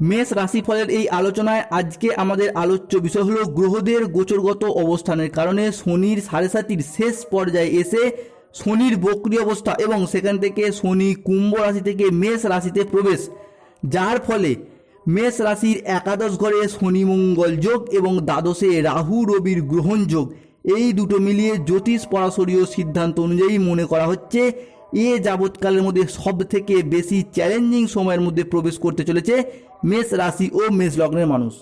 মেষ রাশিফলের এই আলোচনায় আজকে আমাদের আলোচ্য বিষয় হলো গ্রহদের গোচরগত অবস্থানের কারণে শনির সাড়ে সাতির শেষ পর্যায়ে এসে শনির বক্রি অবস্থা এবং সেখান থেকে শনি কুম্ভ রাশি থেকে মেষ রাশিতে প্রবেশ। যার ফলে মেষ রাশির একাদশ ঘরে শনি মঙ্গল যোগ এবং দ্বাদশে রাহু রবির গ্রহণ যোগ। এই দুটো মিলিয়ে জ্যোতিষ পরাশরীয় সিদ্ধান্ত অনুযায়ী মনে করা হচ্ছে এ যাবৎকালের মধ্যে সব থেকে বেশি চ্যালেঞ্জিং সময়ের মধ্যে প্রবেশ করতে চলেছে মেষ রাশি ও মেষ লগ্নের মানুষ।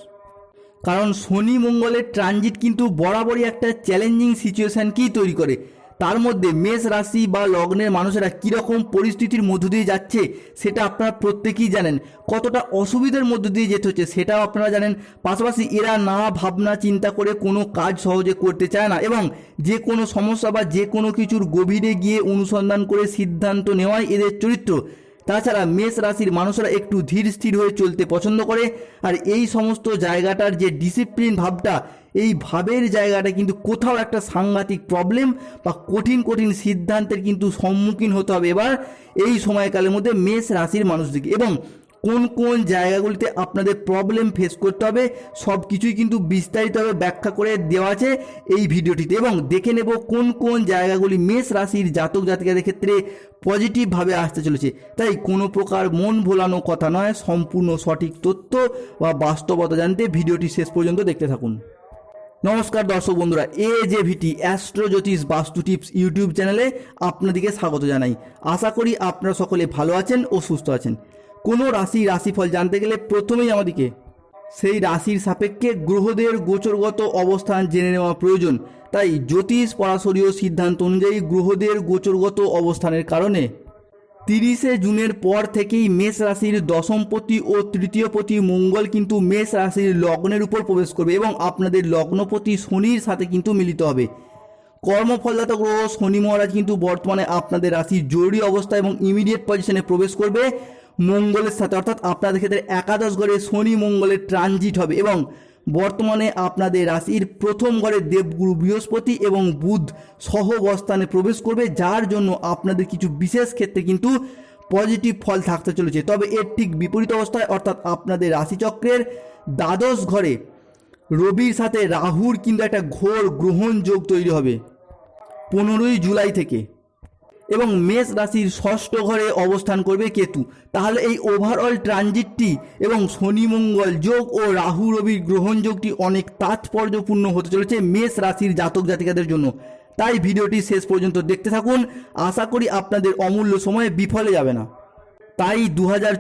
কারণ শনি মঙ্গলের ট্রানজিট কিন্তু বরাবরই একটা চ্যালেঞ্জিং সিচুয়েশানকেই তৈরি করে? তার মধ্যে মেষ রাশি বা লগ্নের মানুষেরা কীরকম পরিস্থিতির মধ্য দিয়ে যাচ্ছে, সেটা আপনারা প্রত্যেকেই জানেন। কতটা অসুবিধার মধ্য দিয়ে যেতে হচ্ছে, সেটাও আপনারা জানেন। পাশাপাশি এরা না ভাবনা, চিন্তা করে কোনো কাজ সহজে করতে চায় না এবং যে কোনো সমস্যা বা যে কোনো কিছুর গভীরে গিয়ে অনুসন্ধান করে সিদ্ধান্ত নেওয়াই এদের চরিত্র। তাছাড়া মেষ রাশির মানুষরা একটু ধীর স্থির হয়ে চলতে পছন্দ করে। আর এই সমস্ত জায়গাটার যে ডিসিপ্লিন ভাবটা এই ভাবের জায়গাটা কিন্তু কোথাও একটা সাংঘাতিক প্রবলেম বা কঠিন কঠিন সিদ্ধান্তের কিন্তু সম্মুখীন হতে হবে। এবার এই সময়কালের মধ্যে মেষ রাশির মানুষদেরকে এবং কোন কোন জায়গাগুলিতে আপনাদের প্রবলেম ফেস করতে হবে সব কিছুই কিন্তু বিস্তারিতভাবে ব্যাখ্যা করে দেওয়া আছে এই ভিডিওটিতে। এবং দেখে নেব কোন কোন জায়গাগুলি মেষ রাশির জাতক জাতিকাদের ক্ষেত্রে পজিটিভভাবে আসতে চলেছে। তাই কোনো প্রকার মন ভোলানো কথা নয়, সম্পূর্ণ সঠিক তথ্য বা বাস্তবতা জানতে ভিডিওটি শেষ পর্যন্ত দেখতে থাকুন। নমস্কার দর্শক বন্ধুরা, এ যে ভিটি অ্যাস্ট্রো জ্যোতিষ বাস্তু টিপস ইউটিউব চ্যানেলে আপনাদেরকে স্বাগত জানাই। আশা করি আপনারা সকলে ভালো আছেন ও সুস্থ আছেন। কোনো রাশি রাশিফল জানতে গেলে প্রথমেই আমাদেরকে সেই রাশির সাপেক্ষে গ্রহদের গোচরগত অবস্থান জেনে নেওয়া প্রয়োজন। তাই জ্যোতিষ পরাশরীয় সিদ্ধান্ত অনুযায়ী গ্রহদের গোচরগত অবস্থানের কারণে তিরিশে জুনের পর থেকেই মেষ রাশির দশমপতি ও তৃতীয়পতি মঙ্গল কিন্তু মেষ রাশির লগ্নের উপর প্রবেশ করবে এবং আপনাদের লগ্নপতি শনির সাথে কিন্তু মিলিত হবে। কর্মফলদাতা গ্রহ শনি মহারাজ কিন্তু বর্তমানে আপনাদের রাশির জরুরি অবস্থা এবং ইমিডিয়েট পজিশনে প্রবেশ করবে। মঙ্গলের সাথে অর্থাৎ আপনাদের ক্ষেত্রে একাদশ ঘরে শনি মঙ্গলের ট্রানজিট হবে এবং বর্তমানে আপনাদের রাশির প্রথম ঘরে দেবগুরু বৃহস্পতি এবং বুধ সহ অবস্থানে প্রবেশ করবে, যার জন্য আপনাদের কিছু বিশেষ ক্ষেত্রে কিন্তু পজিটিভ ফল থাকতে চলেছে। তবে এর ঠিক বিপরীত অবস্থায় অর্থাৎ আপনাদের রাশিচক্রের দ্বাদশ ঘরে রবির সাথে রাহুর কিন্তু একটা ঘোর গ্রহণ যোগ তৈরি হবে। পনেরোই জুলাই থেকে এবং মেষ রাশির ষষ্ঠ ঘরে অবস্থান করবে কেতু। তাহলে এই ওভারঅল ট্রানজিটটি এবং শনি মঙ্গল যোগ ও রাহু রবির গ্রহণ যোগটি অনেক তাৎপর্যপূর্ণ হতে চলেছে মেষ রাশির জাতক জাতিকাদের জন্য। তাই ভিডিওটি শেষ পর্যন্ত দেখতে থাকুন। আশা করি আপনাদের অমূল্য সময়ে বিফলে যাবে না। তাই দু হাজার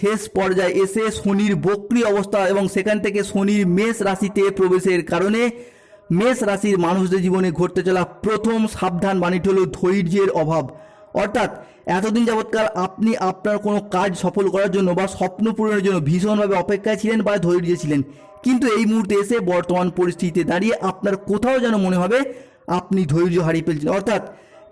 শেষ পর্যায়ে এসে শনির বক্রি অবস্থা এবং সেখান থেকে শনির মেষ রাশিতে প্রবেশের কারণে মেষ রাশির মানুষদের জীবনে ঘটতে চলা প্রথম সাবধান বাণীটি হল ধৈর্যের অভাব। অর্থাৎ এতদিন যাবৎকাল আপনি আপনার কোনো কাজ সফল করার জন্য বা স্বপ্ন পূরণের জন্য ভীষণভাবে অপেক্ষায় ছিলেন বা ধৈর্য ছিলেন। কিন্তু এই মুহূর্তে এসে বর্তমান পরিস্থিতিতে দাঁড়িয়ে আপনার কোথাও যেন মনে হবে, আপনি ধৈর্য হারিয়ে ফেলছেন। অর্থাৎ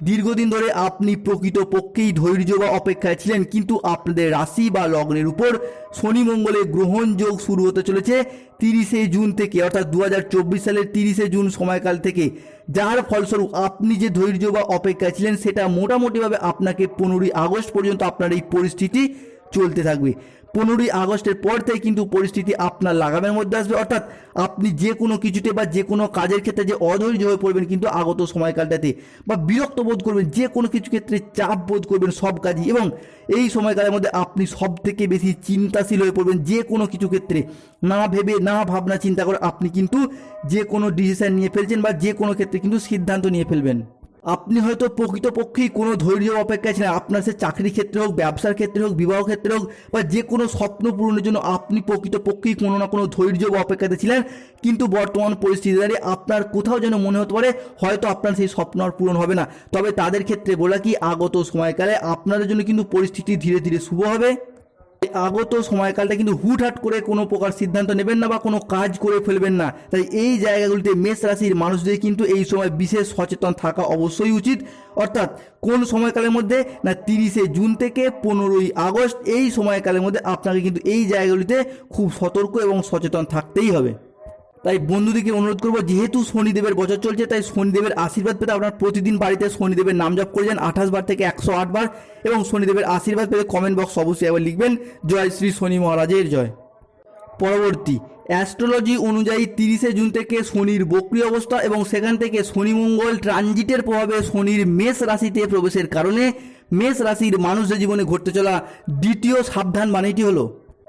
দীর্ঘদিন ধরে আপনি প্রকৃত পক্ষেই ধৈর্য বা অপেক্ষায় ছিলেন, কিন্তু আপনাদের রাশি বা লগ্নের উপর শনি মঙ্গলে গ্রহণযোগ শুরু হতে চলেছে তিরিশে জুন থেকে, অর্থাৎ দু হাজার চব্বিশ সালের তিরিশে জুন সময়কাল থেকে। যার ফলস্বরূপ আপনি যে ধৈর্য বা অপেক্ষায় ছিলেন, সেটা মোটামুটিভাবে আপনাকে পনেরোই আগস্ট পর্যন্ত আপনার এই পরিস্থিতি চলতে থাকবে। পনেরোই আগস্টের পর থেকে কিন্তু পরিস্থিতি আপনার লাগামের মধ্যে আসবে। অর্থাৎ আপনি যে কোনো কিছুতে বা যে কোনো কাজের ক্ষেত্রে যে অধৈর্য হয়ে পড়বেন কিন্তু আগত সময়কালটাতে বা বিরক্ত বোধ করবেন, যে কোনো কিছু ক্ষেত্রে চাপ বোধ করবেন সব কাজই। এবং এই সময়কালের মধ্যে আপনি সব থেকে বেশি চিন্তাশীল হয়ে পড়বেন যে কোনো কিছু ক্ষেত্রে। না ভেবে, না ভাবনা, চিন্তা করে আপনি কিন্তু যে কোনো ডিসিশন নিয়ে ফেলছেন বা যে কোনো ক্ষেত্রে কিন্তু সিদ্ধান্ত নিয়ে ফেলবেন। আপনি হয়তো প্রকৃতপক্ষেই কোনো ধৈর্য অপেক্ষায় ছিলেন। আপনার সে চাকরির ক্ষেত্রে হোক, ব্যবসার ক্ষেত্রে হোক, বিবাহ ক্ষেত্রে হোক, বা যে কোনো স্বপ্ন পূরণের জন্য আপনি প্রকৃতপক্ষেই কোনো না কোনো ধৈর্য বা অপেক্ষাতে ছিলেন। কিন্তু বর্তমান পরিস্থিতি দাঁড়িয়ে আপনার কোথাও যেন মনে হতে পারে, হয়তো আপনার সেই স্বপ্ন আর পূরণ হবে না। তবে তাদের ক্ষেত্রে বলা কি, আগত সময়কালে আপনাদের জন্য কিন্তু পরিস্থিতি ধীরে ধীরে শুভ হবে। আগত সময়কালটা কিন্তু হুটহাট করে কোনো প্রকার সিদ্ধান্ত নেবেন না বা কোনো কাজ করে ফেলবেন না। তাই এই জায়গাগুলিতে মেষ রাশির মানুষদের কিন্তু এই সময় বিশেষ সচেতন থাকা অবশ্যই উচিত। অর্থাৎ কোন সময়কালের মধ্যে? না, তিরিশে জুন থেকে পনেরোই আগস্ট। এই সময়কালের মধ্যে আপনাকে কিন্তু এই জায়গাগুলিতে খুব সতর্ক এবং সচেতন থাকতেই হবে। তাই বন্ধুদেরকে অনুরোধ করব, যেহেতু শনিদেবের বছর চলছে, তাই শনিদেবের আশীর্বাদ পেতে আপনার প্রতিদিন বাড়িতে শনিদেবের নাম জপ করে যান, আঠাশ বার থেকে একশো আট বার, এবং শনিদেবের আশীর্বাদ পেতে কমেন্ট বক্স অবশ্যই একবার লিখবেন। জয় শ্রী শনি মহারাজের জয়। পরবর্তী অ্যাস্ট্রোলজি অনুযায়ী তিরিশে জুন থেকে শনির বক্রি অবস্থা এবং সেখান থেকে শনি মঙ্গল ট্রানজিটের প্রভাবে শনির মেষ রাশিতে প্রবেশের কারণে মেষ রাশির মানুষদের জীবনে ঘটতে চলা দ্বিতীয় সাবধান বাণীটি হলো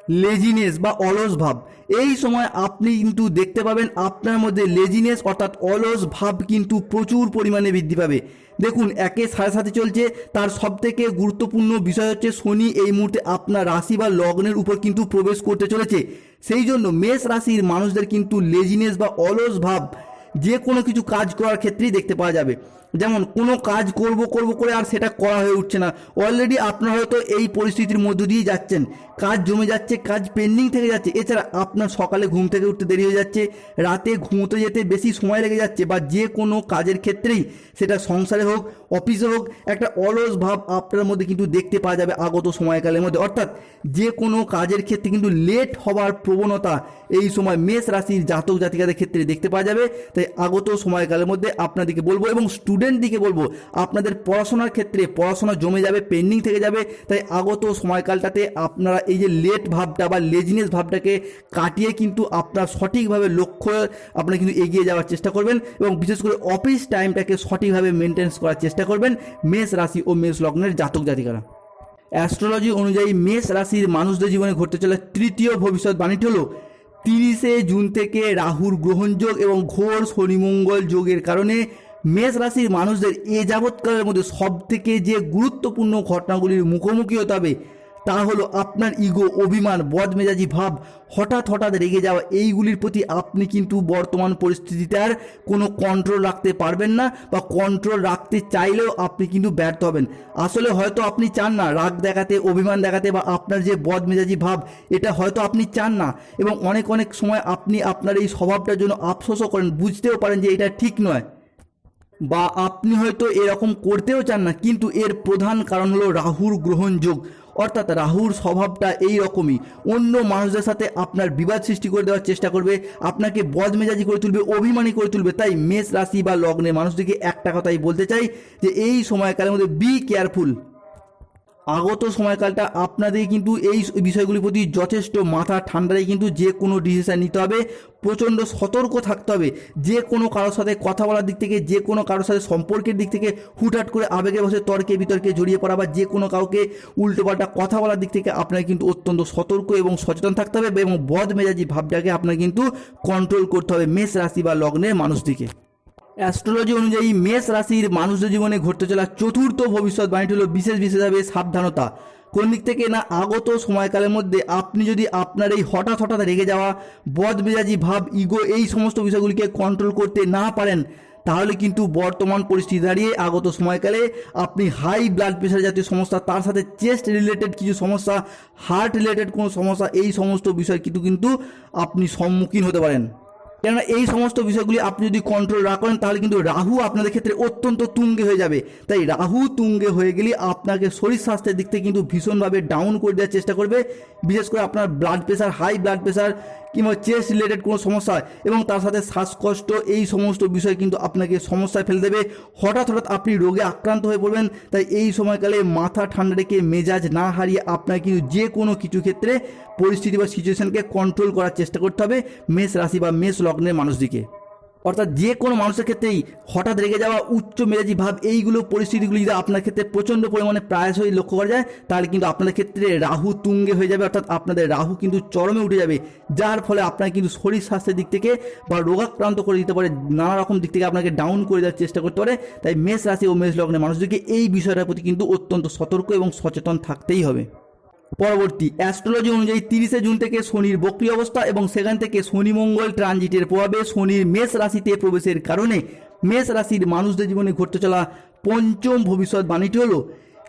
লেজিনেস বা অলস ভাব। এই সময় আপনি কিন্তু দেখতে পাবেন আপনার মধ্যে লেজিনেস অর্থাৎ অলস ভাব কিন্তু প্রচুর পরিমাণে বৃদ্ধি পাবে। দেখুন, একে সাড়ে সাথে চলছে। তার সব থেকে গুরুত্বপূর্ণ বিষয় হচ্ছে শনি এই মুহূর্তে আপনার রাশি বা লগ্নের উপর কিন্তু প্রবেশ করতে চলেছে। সেই জন্য মেষ রাশির মানুষদের কিন্তু লেজিনেস বা অলস ভাব যে কোনো কিছু কাজ করার ক্ষেত্রেই দেখতে পাওয়া যাবে। যেমন কোনো কাজ করব করব করে আর সেটা করা হয়ে উঠছে না। অলরেডি আপনার হয়তো এই পরিস্থিতির মধ্য দিয়ে যাচ্ছেন। কাজ জমে যাচ্ছে, কাজ পেন্ডিং থেকে যাচ্ছে। এছাড়া আপনার সকালে ঘুম থেকে উঠতে দেরি হয়ে যাচ্ছে, রাতে ঘুমোতে যেতে বেশি সময় লেগে যাচ্ছে বা যে কোনো কাজের ক্ষেত্রেই সেটা সংসারে হোক, অফিসে হোক, একটা অলস ভাব আপনার মধ্যে কিন্তু দেখতে পাওয়া যাবে আগত সময়কালের মধ্যে। অর্থাৎ যে কোনো কাজের ক্ষেত্রে কিন্তু লেট হওয়ার প্রবণতা এই সময় মেষ রাশির জাতক জাতিকাদের ক্ষেত্রে দেখতে পাওয়া যাবে। তাই আগত সময়কালের মধ্যে আপনাদেরকে বলব এবং স্টুডেন্ট দিকে বলব, আপনাদের পড়াশোনার ক্ষেত্রে পড়াশোনা জমে যাবে পেন্ডিং থেকে যাবে, তাই আগত সময়কালটাতে আপনারা এই যে লেট ভাবটা বা লেজিনেস ভাবটাকে কাটিয়ে কিন্তু আপনার সঠিকভাবে লক্ষ্য, আপনারা কিন্তু এগিয়ে যাওয়ার চেষ্টা করবেন এবং বিশেষ করে অফিস টাইমটাকে সঠিকভাবে মেনটেন্স করার চেষ্টা করবেন মেষ রাশি ও মেষ লগ্নের জাতক জাতিকারা। অ্যাস্ট্রোলজি অনুযায়ী মেষ রাশির মানুষদের জীবনে ঘটতে চলা তৃতীয় ভবিষ্যৎবাণীটি হলো, তিরিশে জুন থেকে রাহুর গ্রহণযোগ এবং ঘোর শনিমঙ্গল যোগের কারণে মেষ রাশির মানুষদের এ যাবৎকালের মধ্যে সব থেকে যে গুরুত্বপূর্ণ ঘটনাগুলির মুখোমুখি হতে হবে, তা হলো আপনার ইগো অভিমান, বদমেজাজি ভাব। হঠাৎ হঠাৎ রেগে যাওয়া এইগুলির প্রতি আপনি কিন্তু বর্তমান পরিস্থিতিতে আর কোনো কন্ট্রোল রাখতে পারবেন না বা কন্ট্রোল রাখতে চাইলেও আপনি কিন্তু ব্যর্থ হবেন। আসলে হয়তো আপনি চান না রাগ দেখাতে, অভিমান দেখাতে বা আপনার যে বদমেজাজি ভাব, এটা হয়তো আপনি চান না। এবং অনেক অনেক সময় আপনি আপনার এই স্বভাবটার জন্য আফসোসও করেন, বুঝতেও পারেন যে এটা ঠিক নয়। বা আপনি হয়তো এরকম করতেও চান না, কিন্তু এর প্রধান কারণ হলো রাহুর গ্রহণযোগ অর্থাৎ রাহুর স্বভাবটা এই রকমই অন্য মানুষদের সাথে আপনার বিবাদ সৃষ্টি করে দেওয়ার চেষ্টা করবে, আপনাকে বদমেজাজি করে তুলবে, অভিমানী করে তুলবে। তাই মেষ রাশি বা লগ্নে মানুষদেরকে একটা কথাই বলতে চাই যে, এই সময়কালের মধ্যে বি কেয়ারফুল আগত সময়কালটা আপনাদের কিন্তু এই বিষয়গুলির প্রতি যথেষ্ট মাথা ঠান্ডায় কিন্তু যে কোনো ডিসিশন নিতে হবে। প্রচণ্ড সতর্ক থাকতে হবে। যে কোনো কারোর সাথে কথা বলার দিক থেকে, যে কোনো কারোর সাথে সম্পর্কের দিক থেকে হুটহাট করে আবেগে বসে তর্কে বিতর্কে জড়িয়ে পড়া বা যে কোনো কাউকে উল্টোপাল্টা কথা বলার দিক থেকে আপনাকে কিন্তু অত্যন্ত সতর্ক এবং সচেতন থাকতে হবে এবং বদ মেজাজি ভাবটাকে আপনাকে কিন্তু কন্ট্রোল করতে হবে মেষ রাশি বা লগ্নের মানুষদিকে অ্যাস্ট্রোলজি অনুযায়ী মেষ রাশির মানুষদের জীবনে ঘটতে চলা চতুর্থ ভবিষ্যৎবাণীটি হলো বিশেষ বিশেষভাবে সাবধানতা। কোন দিক থেকে না আগত সময়কালের মধ্যে আপনি যদি আপনার এই হঠাৎ হঠাৎ রেগে যাওয়া, বদমেজাজি ভাব ইগো এই সমস্ত বিষয়গুলিকে কন্ট্রোল করতে না পারেন, তাহলে কিন্তু বর্তমান পরিস্থিতি দাঁড়িয়ে আগত সময়কালে আপনি হাই ব্লাড প্রেশার জাতীয় সমস্যা, তার সাথে চেস্ট রিলেটেড কিছু সমস্যা হার্ট রিলেটেড কোনো সমস্যা, এই সমস্ত বিষয় কিন্তু কিন্তু আপনি সম্মুখীন হতে পারেন। কেননা এই সমস্ত বিষয়গুলি আপনি যদি কন্ট্রোল না করেন, তাহলে কিন্তু রাহু আপনাদের ক্ষেত্রে অত্যন্ত তুঙ্গে হয়ে যাবে। তাই রাহু তুঙ্গে হয়ে গেলে আপনাকে শরীর স্বাস্থ্যের দিক থেকে কিন্তু ভীষণভাবে ডাউন করে দেওয়ার চেষ্টা করবে। বিশেষ করে আপনার blood pressure high blood pressure কিংবা চেস্ট রিলেটেড কোনো সমস্যা এবং তার সাথে শ্বাসকষ্ট, এই সমস্ত বিষয় কিন্তু আপনাকে সমস্যায় ফেলে দেবে। হঠাৎ হঠাৎ আপনি রোগে আক্রান্ত হয়ে পড়বেন। তাই এই সময়কালে মাথা ঠান্ডা রেখে মেজাজ না হারিয়ে আপনাকে কিন্তু যে কোনো কিছু ক্ষেত্রে পরিস্থিতি বা সিচুয়েশনকে কন্ট্রোল করার চেষ্টা করতে হবে। মেষ রাশি বা মেষ লগ্নের মানুষদিকে। অর্থাৎ যে কোনো মানুষের ক্ষেত্রেই হঠাৎ রেগে যাওয়া, উচ্চ মেজাজি ভাব, এইগুলো পরিস্থিতিগুলি যদি আপনার ক্ষেত্রে প্রচণ্ড পরিমাণে প্রায়শই লক্ষ্য করা যায়, তাহলে কিন্তু আপনাদের ক্ষেত্রে রাহু তুঙ্গে হয়ে যাবে, অর্থাৎ আপনাদের রাহু কিন্তু চরমে উঠে যাবে, যার ফলে আপনার কিন্তু শরীর স্বাস্থ্যের দিক থেকে বা রোগাক্রান্ত করে দিতে পারে, নানা রকম দিক থেকে আপনাকে ডাউন করে দেওয়ার চেষ্টা করতে পারে, তাই মেষ রাশি ও মেষ লগ্নের মানুষদেরকে এই বিষয়টার প্রতি কিন্তু অত্যন্ত সতর্ক এবং সচেতন থাকতেই হবে। পরবর্তী অ্যাস্ট্রোলজি অনুযায়ী তিরিশে জুন থেকে শনির বক্রি অবস্থা এবং সেখান থেকে শনি মঙ্গল ট্রানজিটের প্রভাবে শনির মেষ রাশিতে প্রবেশের কারণে মেষ রাশির মানুষদের জীবনে ঘটতে চলা পঞ্চম ভবিষ্যৎবাণীটি হলো,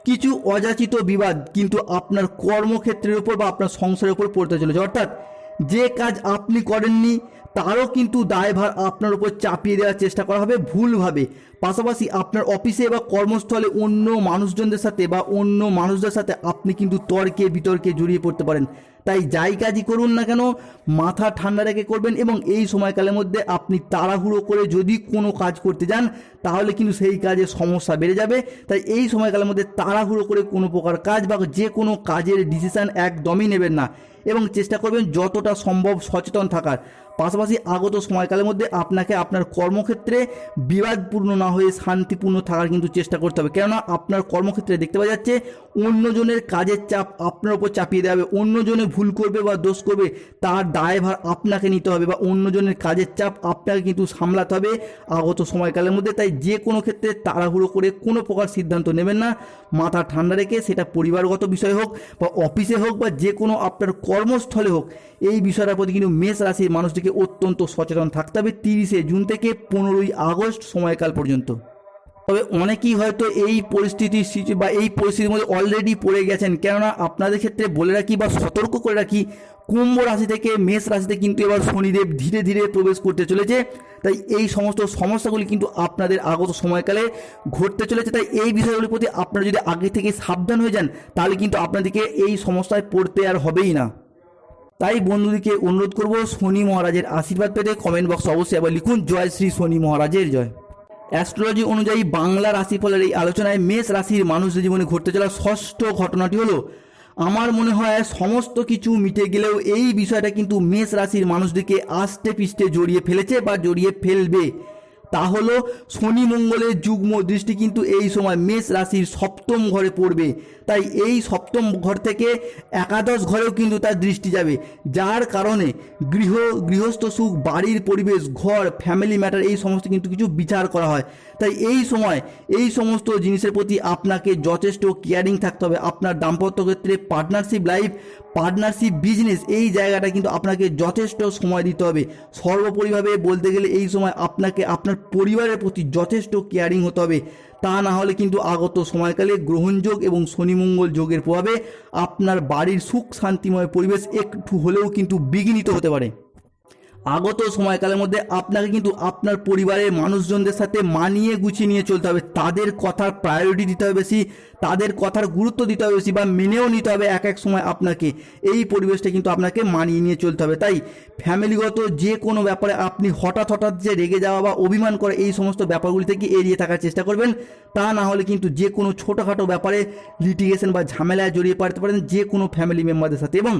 কিছু অযাচিত বিবাদ কিন্তু আপনার কর্মক্ষেত্রের উপর বা আপনার সংসারের উপর পড়তে চলেছে। অর্থাৎ যে কাজ আপনি করেননি তারও কিন্তু দায়ভার আপনার উপর চাপিয়ে দেওয়ার চেষ্টা করা হবে ভুলভাবে। পাশাপাশি আপনার অফিসে বা কর্মস্থলে অন্য মানুষজনদের সাথে বা অন্য মানুষদের সাথে আপনি কিন্তু তর্কে বিতর্কে জড়িয়ে পড়তে পারেন। তাই যাই কাজই করুন না কেন, মাথা ঠান্ডা রেখে করবেন এবং এই সময়কালের মধ্যে আপনি তাড়াহুড়ো করে যদি কোনো কাজ করতে যান, তাহলে কিন্তু সেই কাজে সমস্যা বেড়ে যাবে। তাই এই সময়কালের মধ্যে তাড়াহুড়ো করে কোনো প্রকার কাজ বা যে কোনো কাজের ডিসিশান একদমই নেবেন না এবং চেষ্টা করবেন যতটা সম্ভব সচেতন থাকার। পাশাপাশি আগত সময়কালের মধ্যে আপনাকে আপনার কর্মক্ষেত্রে বিবাদপূর্ণ না হয়ে শান্তিপূর্ণ থাকার কিন্তু চেষ্টা করতে হবে। কেননা আপনার কর্মক্ষেত্রে দেখতে পাওয়া যাচ্ছে, অন্যজনের কাজের চাপ আপনার উপর চাপিয়ে দেওয়া হবে অন্যজনে ভুল করবে বা দোষ করবে, তার দায়ভার আপনাকে নিতে হবে বা অন্যজনের কাজের চাপ আপনাকে কিন্তু সামলাতে হবে আগত সময়কালের মধ্যে। তাই যে কোনো ক্ষেত্রে তাড়াহুড়ো করে কোনো প্রকার সিদ্ধান্ত নেবেন না। মাথা ঠান্ডা রেখে সেটা পরিবারগত বিষয় হোক বা অফিসে হোক বা যে কোনো আপনার কর্মস্থলে হোক, এই বিষয়টার প্রতি কিন্তু মেষ রাশির মানুষটিকে অত্যন্ত সচেতন থাকতে হবে। তিরিশে জুন থেকে পনেরোই আগস্ট সময়কাল পর্যন্ত। তবে অনেকেই হয়তো এই পরিস্থিতির বা এই পরিস্থিতির মধ্যে অলরেডি পড়ে গেছেন। কেননা আপনাদের ক্ষেত্রে বলে রাখি বা সতর্ক করে রাখি, কুম্ভ রাশি থেকে মেষ রাশিতে কিন্তু এবার শনিদেব ধীরে ধীরে প্রবেশ করতে চলেছে। তাই এই সমস্ত সমস্যাগুলি কিন্তু আপনাদের আগত সময়কালে ঘটতে চলেছে। তাই এই বিষয়গুলির প্রতি আপনারা যদি আগে থেকে সাবধান হয়ে যান, তাহলে কিন্তু আপনাদেরকে এই সমস্যায় পড়তে আর হবেই না। তাই বন্ধুদেরকে অনুরোধ করব শনি মহারাজের আশীর্বাদ পেতে কমেন্ট বক্সে অবশ্যই আবার লিখুন। জয় শ্রী শনি মহারাজের জয়। অ্যাস্ট্রোলজি অনুযায়ী বাংলা রাশিফলের এই আলোচনায় মেষ রাশির মানুষদের জীবনে ঘটতে চলা ষষ্ঠ ঘটনাটি হলো, আমার মনে হয় সমস্ত কিছু মিটে গেলেও এই বিষয়টা কিন্তু মেষ রাশির মানুষদেরকে আস্তে পিষ্টে জড়িয়ে ফেলেছে বা জড়িয়ে ফেলবে। তা হলো শনি মঙ্গলের যুগ্ম দৃষ্টি কিন্তু এই সময় মেষ রাশির সপ্তম ঘরে পড়বে। তাই এই সপ্তম ঘর থেকে একাদশ ঘরেও কিন্তু তার দৃষ্টি যাবে। যার কারণে গৃহ, গৃহস্থ সুখ, বাড়ির পরিবেশ, ঘর ফ্যামিলি ম্যাটার এই সমস্ত কিন্তু কিছু বিচার করা হয়। তাই এই সময়, এই সমস্ত জিনিসের প্রতি আপনাকে যথেষ্ট কেয়ারিং থাকতে হবে। আপনার দাম্পত্য ক্ষেত্রে পার্টনারশিপ লাইফ পার্টনারশিপ বিজনেস এই জায়গাটা কিন্তু আপনাকে যথেষ্ট সময় দিতে হবে। সর্বোপরিভাবে বলতে গেলে এই সময় আপনাকে আপনার পরিবারের প্রতি যথেষ্ট কেয়ারিং হতে হবে। তা না হলে কিন্তু আগত সময়কালে গ্রহণযোগ এবং শনিমঙ্গল যোগের প্রভাবে আপনার বাড়ির সুখ শান্তিময় পরিবেশ একটু হলেও কিন্তু বিঘ্নিত হতে পারে। আগত সময়কালের মধ্যে আপনাকে কিন্তু আপনার পরিবারের মানুষজনদের সাথে মানিয়ে গুছিয়ে নিয়ে চলতে হবে। তাদের কথার প্রায়োরিটি দিতে হবে বেশি। তাদের কথার গুরুত্ব দিতে হবে বেশি বা মেনেও নিতে হবে এক এক সময় আপনাকে। এই পরিবেশটা কিন্তু আপনাকে মানিয়ে নিয়ে চলতে হবে। তাই ফ্যামিলিগত যে কোনো ব্যাপারে আপনি হঠাৎ হঠাৎ যে রেগে যাওয়া বা অভিমান করে এই সমস্ত ব্যাপারগুলি থেকে এড়িয়ে থাকার চেষ্টা করবেন, তা না হলে কিন্তু যে কোনো ছোটোখাটো ব্যাপারে লিটিগেশন বা ঝামেলায় জড়িয়ে পড়তে পারেন যে কোনো ফ্যামিলি মেম্বারদের সাথে। এবং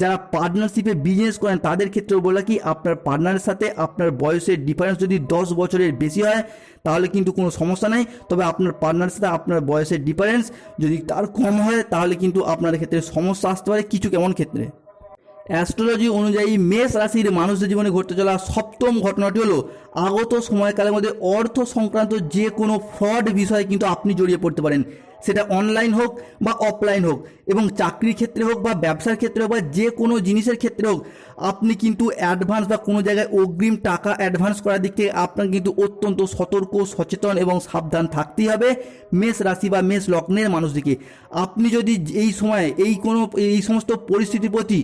যারা পার্টনারশিপে বিজনেস করেন, তাদের ক্ষেত্রেও বলা কি আপনার পার্টনারের সাথে আপনার বয়সের ডিফারেন্স যদি দশ বছরের বেশি হয়, তাহলে কিন্তু কোনো সমস্যা নেই। তবে আপনার পার্টনারের সাথে আপনার বয়সের ডিফারেন্স যদি তার কম হয়, তাহলে কিন্তু আপনার ক্ষেত্রে সমস্যা আসতে পারে কিছু কেমন ক্ষেত্রে। অ্যাস্ট্রোলজি অনুযায়ী মেষ রাশির মানুষদের জীবনে ঘটতে চলা সপ্তম ঘটনাটি হলো, আগত সময়কালের মধ্যে অর্থ সংক্রান্ত যে কোনো ফ্রড বিষয়ে কিন্তু আপনি জড়িয়ে পড়তে পারেন। সেটা অনলাইন হোক বা অফলাইন হোক এবং চাকরির ক্ষেত্রে হোক বা ব্যবসার ক্ষেত্রে হোক বা যে কোনো জিনিসের ক্ষেত্রে হোক, আপনি কিন্তু অ্যাডভান্স বা কোনো জায়গায় অগ্রিম টাকা অ্যাডভান্স করার দিক থেকে আপনার কিন্তু অত্যন্ত সতর্ক, সচেতন এবং সাবধান থাকতেই হবে মেষ রাশি বা মেষ লগ্নের মানুষদিকে। আপনি যদি এই সময় এই কোনো, এই সমস্ত পরিস্থিতির প্রতি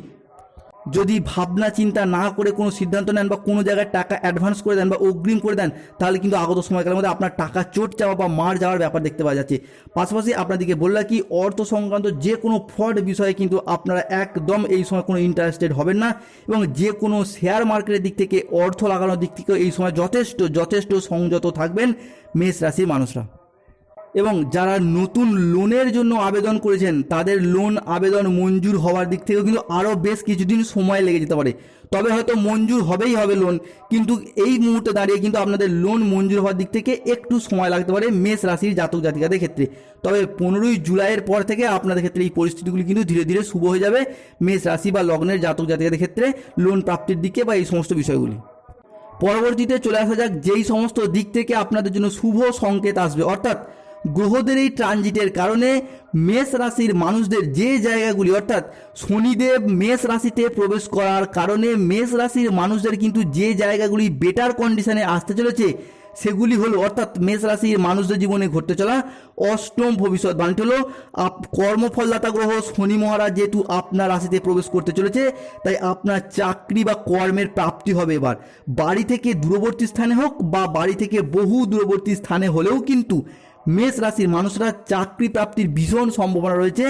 যদি ভাবনা চিন্তা না করে কোনো সিদ্ধান্ত নেন বা কোনো জায়গায় টাকা অ্যাডভান্স করে দেন বা অগ্রিম করে দেন, তাহলে কিন্তু আগত সময়কালের মধ্যে আপনার টাকা চোট যাওয়া বা মার যাওয়ার ব্যাপার দেখতে পাওয়া যাচ্ছে। পাশাপাশি আপনাদেরকে বললাম কি অর্থ সংক্রান্ত যে কোনো ফ্রড বিষয়ে কিন্তু আপনারা একদম এই সময় কোনো ইন্টারেস্টেড হবেন না এবং যে কোনো শেয়ার মার্কেটের দিক থেকে, অর্থ লাগানোর দিক থেকেও এই সময় যথেষ্ট যথেষ্ট সংযত থাকবেন মেষ রাশির মানুষরা। এবং যারা নতুন লোনের জন্য আবেদন করেছেন, তাদের লোন আবেদন মঞ্জুর হওয়ার দিক থেকেও কিন্তু আরও বেশ কিছুদিন সময় লেগে যেতে পারে। তবে হয়তো মঞ্জুর হবেই হবে লোন, কিন্তু এই মুহূর্তে দাঁড়িয়ে কিন্তু আপনাদের লোন মঞ্জুর হওয়ার দিক থেকে একটু সময় লাগতে পারে মেষ রাশির জাতক জাতিকাদের ক্ষেত্রে। তবে পনেরোই জুলাইয়ের পর থেকে আপনাদের ক্ষেত্রে এই পরিস্থিতিগুলি কিন্তু ধীরে ধীরে শুভ হয়ে যাবে মেষ রাশি বা লগ্নের জাতক জাতিকাদের ক্ষেত্রে লোন প্রাপ্তির দিকে বা এই সমস্ত বিষয়গুলি। পরবর্তীতে চলে আসা যাক, যেই সমস্ত দিক থেকে আপনাদের জন্য শুভ সংকেত আসবে। অর্থাৎ গ্রহদের এই ট্রানজিটের কারণে মেষ রাশির মানুষদের যে জায়গাগুলি, অর্থাৎ শনিদেব মেষ রাশিতে প্রবেশ করার কারণে মেষ রাশির মানুষদের কিন্তু যে জায়গাগুলি বেটার কন্ডিশনে আসতে চলেছে, সেগুলি হলো, অর্থাৎ মেষ রাশির মানুষদের জীবনে ঘটতে চলা অষ্টম ভবিষ্যৎবাণীটি হলো, আপ- কর্মফলদাতা গ্রহ শনি মহারাজ যেহেতু আপনার রাশিতে প্রবেশ করতে চলেছে, তাই আপনার চাকরি বা কর্মের প্রাপ্তি হবে এবার। বাড়ি থেকে দূরবর্তী স্থানে হোক বা বাড়ি থেকে বহু দূরবর্তী স্থানে হলেও কিন্তু মেষ রাশির মানুষরা চাকরি প্রাপ্তির ভীষণ সম্ভাবনা রয়েছে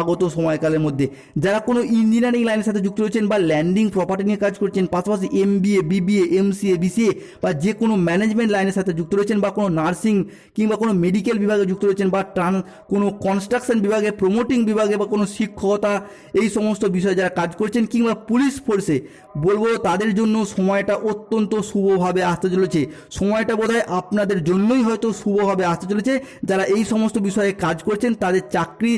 আগত সময়কালের মধ্যে। যারা কোনো ইঞ্জিনিয়ারিং লাইনের সাথে যুক্ত রয়েছেন বা ল্যান্ডিং প্রপার্টি নিয়ে কাজ করছেন, পাশাপাশি M BA BBA MCA BCA বা যে কোনো ম্যানেজমেন্ট লাইনের সাথে যুক্ত রয়েছেন বা কোনো নার্সিং কিংবা কোনো মেডিকেল বিভাগে যুক্ত রয়েছেন বা ট্রান কোনো কনস্ট্রাকশন বিভাগে প্রমোটিং বিভাগে বা কোনো শিক্ষকতা, এই সমস্ত বিষয়ে যারা কাজ করছেন কিংবা পুলিশ ফোর্সে বলব তাদের জন্য সময়টা অত্যন্ত শুভভাবে আসতে চলেছে। সময়টা বোধহয় আপনাদের জন্যই হয়তো শুভভাবে আসতে চলেছে। যারা এই সমস্ত বিষয়ে কাজ করছেন, তাদের চাকরি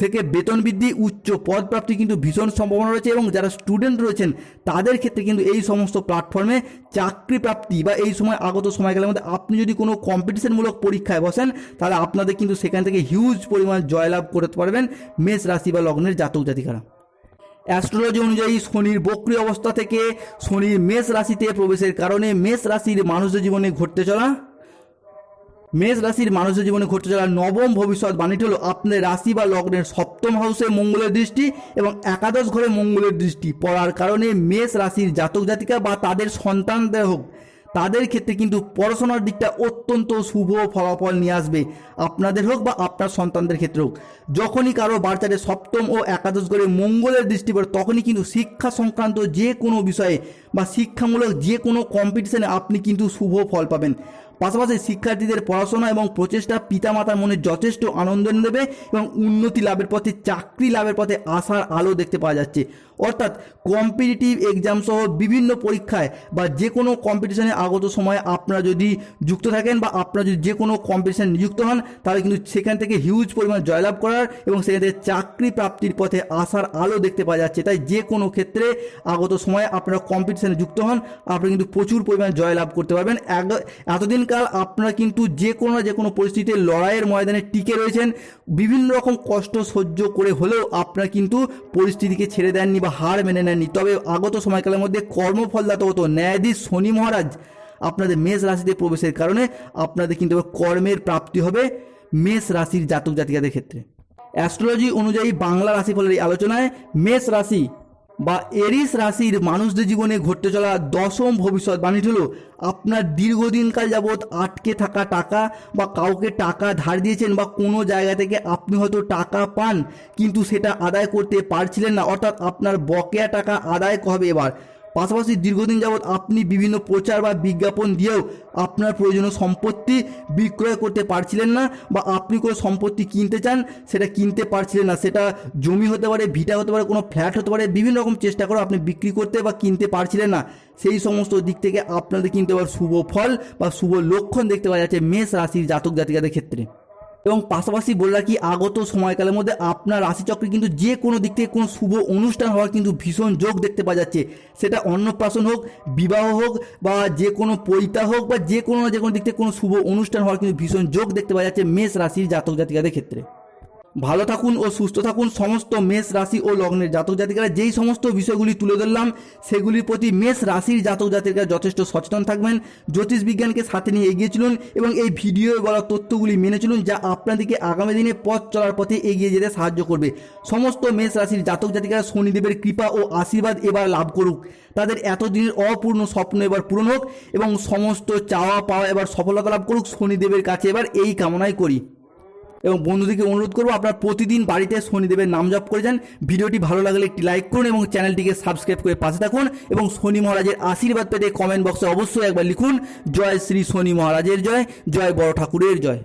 থেকে বেতন বৃদ্ধি, উচ্চ পদ প্রাপ্তি কিন্তু ভীষণ সম্ভাবনা রয়েছে এবং যারা স্টুডেন্ট রয়েছেন, তাদের ক্ষেত্রে কিন্তু এই সমস্ত প্ল্যাটফর্মে চাকরি প্রাপ্তি বা এই সময় আগত সময়কালের মধ্যে আপনি যদি কোনো কম্পিটিশনমূলক পরীক্ষায় বসেন, তাহলে আপনাদের কিন্তু সেখান থেকে হিউজ পরিমাণ জয়লাভ করতে পারবেন মেষ রাশি বা লগ্নের জাতক জাতিকারা। অ্যাস্ট্রোলজি অনুযায়ী শনির বক্রী অবস্থা থেকে শনির মেষ রাশিতে প্রবেশের কারণে মেষ রাশির মানুষের জীবনে ঘটতে চলা, মেষ রাশির মানুষের জীবনে ঘটতে চলা নবম ভবিষ্যৎ বাণীটি হলো আপনার রাশি বা লগ্নের সপ্তম হাউসে মঙ্গলের দৃষ্টি এবং একাদশ ঘরে মঙ্গলের দৃষ্টি। পড়ার কারণে মেষ রাশির জাতক জাতিকা বা তাদের সন্তানদের হোক তাদের ক্ষেত্রে কিন্তু পড়াশোনার দিকটা অত্যন্ত শুভ ফলাফল নিয়ে আসবে। আপনাদের হোক বা আপনার সন্তানদের ক্ষেত্রে হোক, যখনই কারও বাচ্চাদের সপ্তম ও একাদশ গড়ে মঙ্গলের দৃষ্টি পড়ে, তখনই কিন্তু শিক্ষা সংক্রান্ত যে কোনো বিষয়ে বা শিক্ষামূলক যে কোনো কম্পিটিশনে আপনি কিন্তু শুভ ফল পাবেন। পাশাপাশি শিক্ষার্থীদের পড়াশোনা এবং প্রচেষ্টা পিতামাতার মনে যথেষ্ট আনন্দ এনে দেবে এবং উন্নতি লাভের পথে, চাকরি লাভের পথে আসার আলো দেখতে পাওয়া যাচ্ছে। অর্থাৎ কম্পিটিটিভ এক্সাম সহ বিভিন্ন পরীক্ষায় বা যে কোনো কম্পিটিশনে আগত সময়ে আপনারা যদি যুক্ত থাকেন বা আপনারা যদি যে কোনো কম্পিটিশনে নিযুক্ত হন, তাহলে কিন্তু সেখান থেকে হিউজ পরিমাণ জয়লাভ করার এবং সেখান থেকে চাকরি প্রাপ্তির পথে আসার আলো দেখতে পাওয়া যাচ্ছে। তাই যে কোনো ক্ষেত্রে আগত সময়ে আপনারা কম্পিটিশনে যুক্ত হন আপনারা কিন্তু প্রচুর পরিমাণ জয়লাভ করতে পারবেন। এক- এতদিনকাল আপনারা কিন্তু যে কোনো যে কোনো পরিস্থিতিতে লড়াইয়ের ময়দানে টিকে রয়েছেন। বিভিন্ন রকম কষ্ট সহ্য করে হলেও আপনারা কিন্তু পরিস্থিতিকে ছেড়ে দেননি বা হার মেনে নেননি। তবে আগত সময়কালের মধ্যে কর্মফলদাতা হতো ন্যায়াধীশ শনি মহারাজ। আপনাদের মেষ রাশিতে প্রবেশের কারণে আপনাদের কিন্তু কর্মের প্রাপ্তি হবে মেষ রাশির জাতক জাতিকাদের ক্ষেত্রে। অ্যাস্ট্রোলজি অনুযায়ী বাংলা রাশিফলের এই আলোচনায় মেষ রাশি বা এরিস রাশির মানুষদের জীবনে ঘটতে চলা দশম ভবিষ্যৎবাণীটি হলো, আপনার দীর্ঘদিনকাল যাবৎ আটকে থাকা টাকা বা কাউকে টাকা ধার দিয়েছেন বা কোনো জায়গা থেকে আপনি হয়তো টাকা পান, কিন্তু সেটা আদায় করতে পারছিলেন না, অর্থাৎ আপনার বকেয়া টাকা আদায় হবে এবার? পাশাপাশি দীর্ঘদিন যাবৎ আপনি বিভিন্ন প্রচার বা বিজ্ঞাপন দিয়েও আপনার প্রয়োজনীয় সম্পত্তি বিক্রয় করতে পারছিলেন না বা আপনি কোনো সম্পত্তি কিনতে চান, সেটা কিনতে পারছিলেন না। সেটা জমি হতে পারে, ভিটা হতে পারে, কোনো ফ্ল্যাট হতে পারে, বিভিন্ন রকম চেষ্টা করে আপনি বিক্রি করতে বা কিনতে পারছিলেন না। সেই সমস্ত দিক থেকে আপনাদের কিন্তু এবার শুভ ফল বা শুভ লক্ষণ দেখতে পাওয়া যাচ্ছে মেষ রাশির জাতক জাতিকাদের ক্ষেত্রে। এবং পাশাপাশি বলে রাখি, আগত সময়কালের মধ্যে আপনার রাশিচক্রে কিন্তু যে কোনো দিক থেকে কোনো শুভ অনুষ্ঠান হওয়ার কিন্তু ভীষণ যোগ দেখতে পাওয়া যাচ্ছে। সেটা অন্নপ্রাশন হোক, বিবাহ হোক, বা যে কোনো পৈতা হোক, বা যে কোনো যে কোনো দিক থেকে কোনো শুভ অনুষ্ঠান হওয়ার কিন্তু ভীষণ যোগ দেখতে পাওয়া যাচ্ছে মেষ রাশির জাতক জাতিকাদের ক্ষেত্রে। ভালো থাকুন ও সুস্থ থাকুন। সমস্ত মেষ রাশি ও লগ্নের জাতক জাতিকারা, যেই সমস্ত বিষয়গুলি তুলে ধরলাম, সেগুলির প্রতি মেষ রাশির জাতক জাতিকারা যথেষ্ট সচেতন থাকবেন। জ্যোতিষ বিজ্ঞানকে সাথে নিয়ে এগিয়ে চলুন এবং এই ভিডিওয়ে বলা তথ্যগুলি মেনে চলুন, যা আপনাদেরকে আগামী দিনে পথ চলার পথে এগিয়ে যেতে সাহায্য করবে। সমস্ত মেষ রাশির জাতক জাতিকারা শনিদেবের কৃপা ও আশীর্বাদ এবার লাভ করুক। তাদের এতদিনের অপূর্ণ স্বপ্ন এবার পূরণ হোক এবং সমস্ত চাওয়া পাওয়া এবার সফলতা লাভ করুক। শনিদেবের কাছে এবার এই কামনাই করি। এবং বন্ধুদেরকে অনুরোধ করব, আপনার প্রতিদিন বাড়িতে শনিদেবের নাম জপ করে যান। ভিডিওটি ভালো লাগলে একটি লাইক করুন এবং চ্যানেলটিকে সাবস্ক্রাইব করে পাশে থাকুন এবং শনি মহারাজের আশীর্বাদ পেতে কমেন্ট বক্সে অবশ্যই একবার লিখুন, জয় শ্রী শনি মহারাজের জয় জয় বড় ঠাকুরের জয়।